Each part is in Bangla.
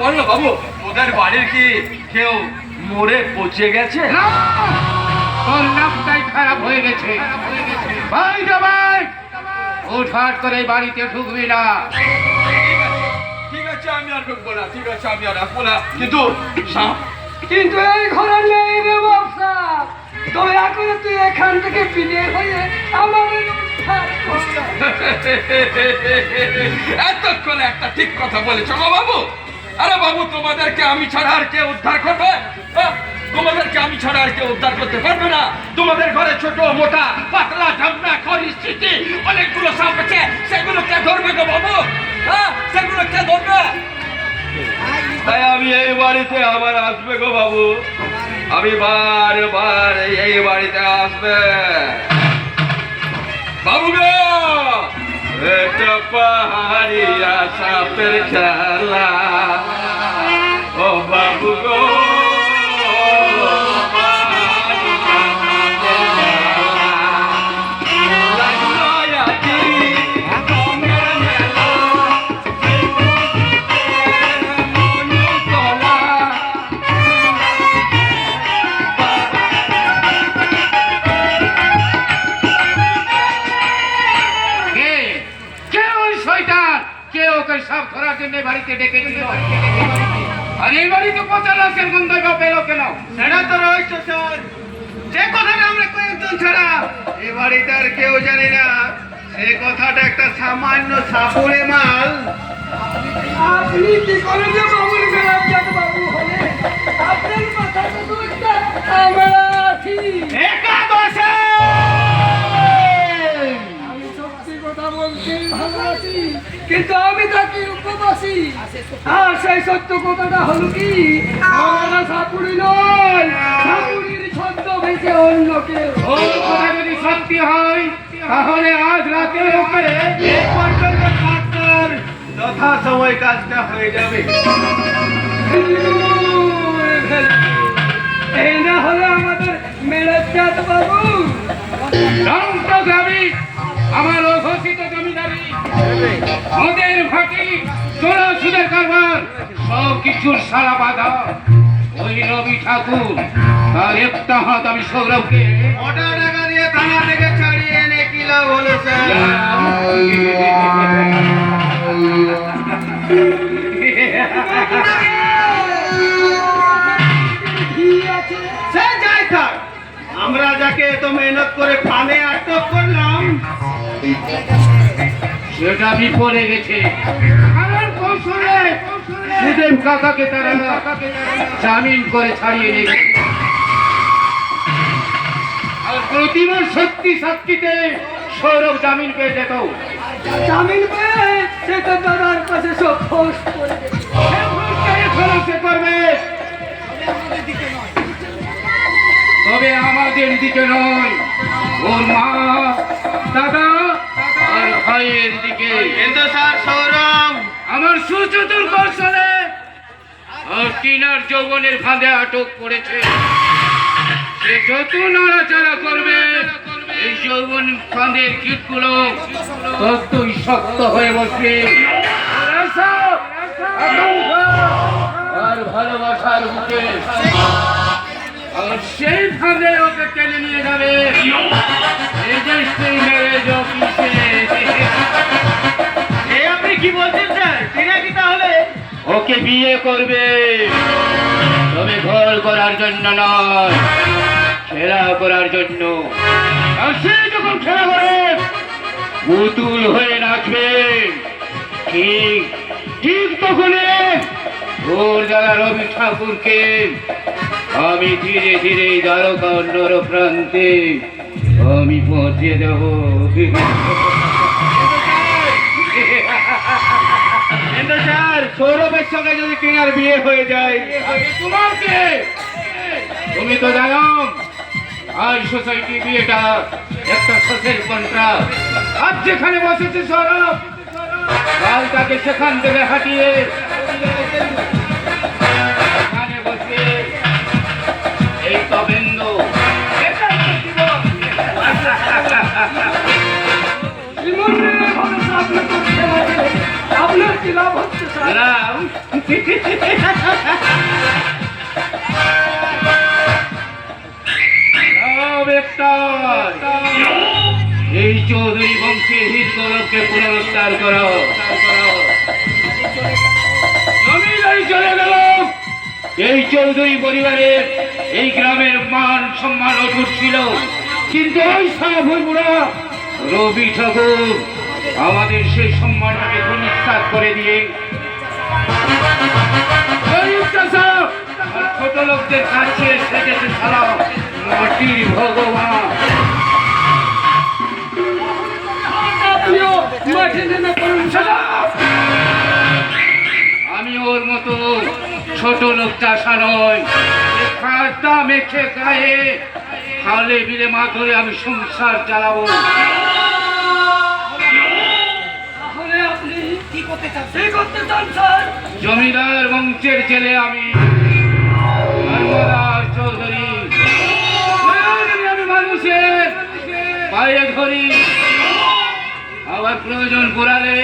না বাবু? ওদের বাড়ির কি কেউ মরে পচে গেছে? না! তোর নামটাই খারাপ হয়ে গেছে। ভাই জামাই উঠাট করে এই বাড়িতে ঢুকবি না। ঠিক আছে আমি আর ঢুকবো না ঠিক আছে আমি আর আসব না। কিন্তু কিন্তু এই ঘরে নেই রে দয়া করে তুই এখান থেকে হয়ে আমাদের এতক্ষণ একটা ঠিক কথা বলেছ বাবু? আরে বাবু, তোমাদেরকে আমি ছাড়া আর কে উদ্ধার করবে? হ্যাঁ? তোমাদেরকে আমি ছাড়া আর কেউ উদ্ধার করতে পারবে না। তোমাদের ঘরে ছোট, মোটা, পাতলা ঝামনা পরিস্থিতি অনেকগুলো সাপ আছে। সেগুলো কে ধরবে গো বাবু। হ্যাঁ? সেগুলো কে ধরবে। তাই আমি এই বাড়িতে আবার আসবে গো বাবু। আমি বার বার এই বাড়িতে আসবে। বাবু গো! এটা পাহাড়িয়া সাপের খেলা। আর এই বাড়িতে পচা লাশের গন্ধ কেন? সেটা তো রহস্য স্যার। যে কথাটা আমরা কয়েকজন ছাড়া এ বাড়িতে আর কেউ জানি না। সে কথাটা একটা সামান্য সাপুরে মাল। আপনি কি করে যে বাবুর গেলাম যাত বাবু হলে আপনার মাথাটা তো একটা আমরা আছি। একাদশে কথা বলতে ভালো আছি কিন্তু আমি থাকি উপবাসী। আর সেই সত্য কথাটা হলো কি? আমরা সাপুরি নয় সাপুরির ছন্দ ভেসে অন্য কেউ। কথা যদি সত্যি হয় তাহলে আজ রাতে এক পর্যন্ত যথা সময় কাজটা হয়ে যাবে। এই না হলে আমাদের মেরে চাঁদ বাবু। ধ্বংস গ্রামী আমার অঘোষিত জমিদারি ওদের ফাঁকি চোরা সুদের কারবার সব কিছুর সারা বাধা। ওই রবি ঠাকুর তার একটা হাত আমি সৌরভকে। মোটা টাকা দিয়ে থানা থেকে ছাড়িয়ে এনে কি লাভ হলো সে যাই থাক। আমরা যাকে এত মেহনত করে ফানে আটক সেটা বিপরে গেছে। আমার কৌশলে সুদেব কাকাকে তারা জামিন করে ছাড়িয়ে। আর সত্যি সাক্ষীতে সৌরভ জামিন পেয়ে যেত। জামিন পেয়ে সে তো দাদার কাছে সব ফোর্স করে। সে করবে। তবে আমাদের দিকে নয়। ওর মা দাদা আর দিকে। কিন্তু স্যার সৌরভ আমার সুচতুর কৌশলে টিনার যৌবনের ফাঁদে আটক করেছে। সে যত নড়াচড়া করবে এই যৌবন ফাঁদের কীটগুলো ততই শক্ত হয়ে বসবে। আর ভালোবাসার বুকে আর সেই ফাঁদে ওকে টেনে নিয়ে যাবে। এই যে সেই ওকে বিয়ে করবে। তবে ঘর করার জন্য নয় খেলা করার জন্য। সে যখন খেলা করে, পুতুল হয়ে নাচবে। ঠিক ঠিক তখন ভোর দ্বারা রবি ঠাকুরকে আমি ধীরে ধীরে দ্বারকা নর প্রান্তে আমি পৌঁছে দেবো। সৌরভের সঙ্গে যদি টিনার বিয়ে হয়ে যায় তোমার কে তুমি তো জানো আর সোসাইটি বিয়েটা একটা সোশ্যাল কন্ট্রাক্ট আর যেখানে বসেছে সৌরভ কাল তাকে সেখান থেকে হাঁটিয়ে একটাই। এই চৌধুরী বংশের হিত গৌরবকে পুনরুদ্ধার করো। এই চৌধুরী পরিবারের এই গ্রামের মান সম্মান অটুট ছিল। কিন্তু ওই সাহাবুরা রবি ঠাকুর আমাদের সেই সম্মানটাকে ধুলিস্তার করে দিয়ে ছোট লোকদের কাছে সেজেছে সারা মাটির ভগবান। আমি ওর মতো ছোট লোক চাষা নয়। খাতা মেখে গায়ে খালে বিলে মা ধরে আমি সংসার চালাবো। জমিদার বংশের ছেলে আমি। পায়ে ধরি আবার প্রয়োজন করালে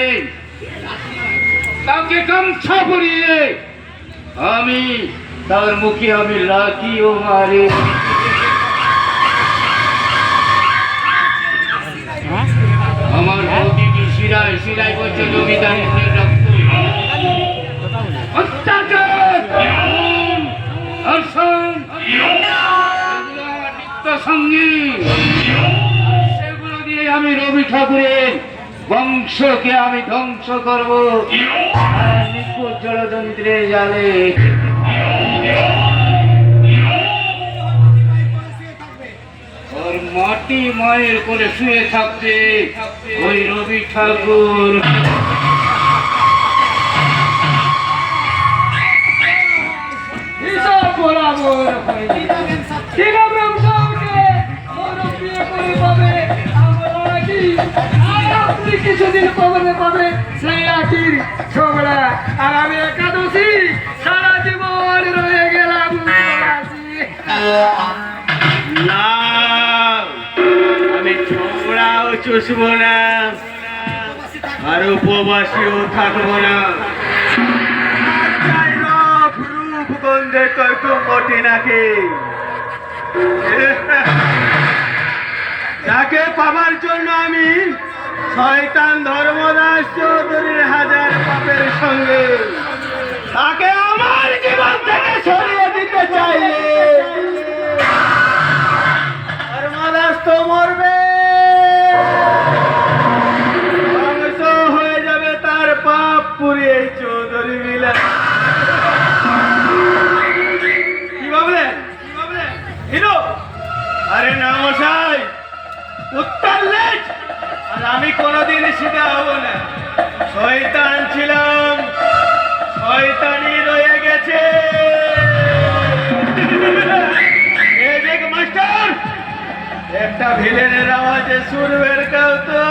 তাকে গামছা পরিয়ে আমি তার মুখে আমি লাঠিও মারি। আমার প্রতিটি শিরায় শিরায় করছে জমিদারের রক্ত অত্যাচার ধর্ষণ নিত্য সঙ্গী। আমি রবি ঠাকুরের বংশকে আমি ধ্বংস করব। নিখুঁত ষড়যন্ত্রের জালে। ওর মাটি মায়ের করে শুয়ে থাকবে ওই রবি ঠাকুর। ঠিক আছে ছোকরাও চুষবো না। আর উপবাসীও থাকব না। গন্ধে কয়টু মোটে নাকি? যাকে পাবার জন্য আমি শয়তান ধর্মদাস চৌধুরীর হাজার পাপের সঙ্গে তাকে আমার জীবন থেকে সরিয়ে সিধা ছিলাম শয়তানি রয়ে গেছে। একটা ভিলেনের আওয়াজে সুর বের তো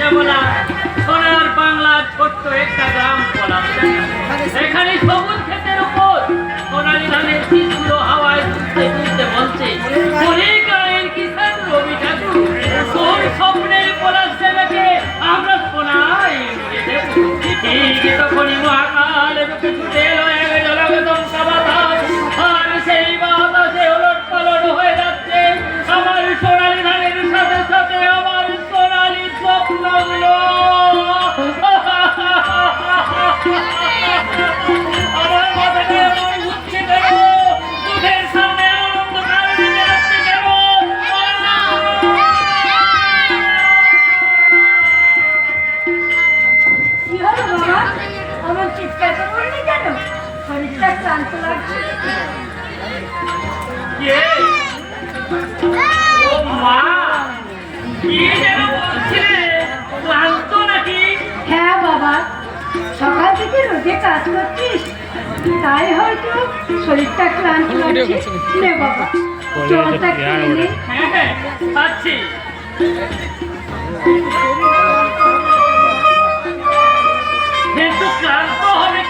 শ্যামলা সোনার বাংলার ছোট্ট একটা এখানে সবুজ ক্ষেতের হ্যাঁ বাবা সকাল থেকে রোদে কাজ করছিস। তাই হয়তো শরীরটা ক্লান্ত লাগছে। নে বাবা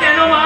কেন মা?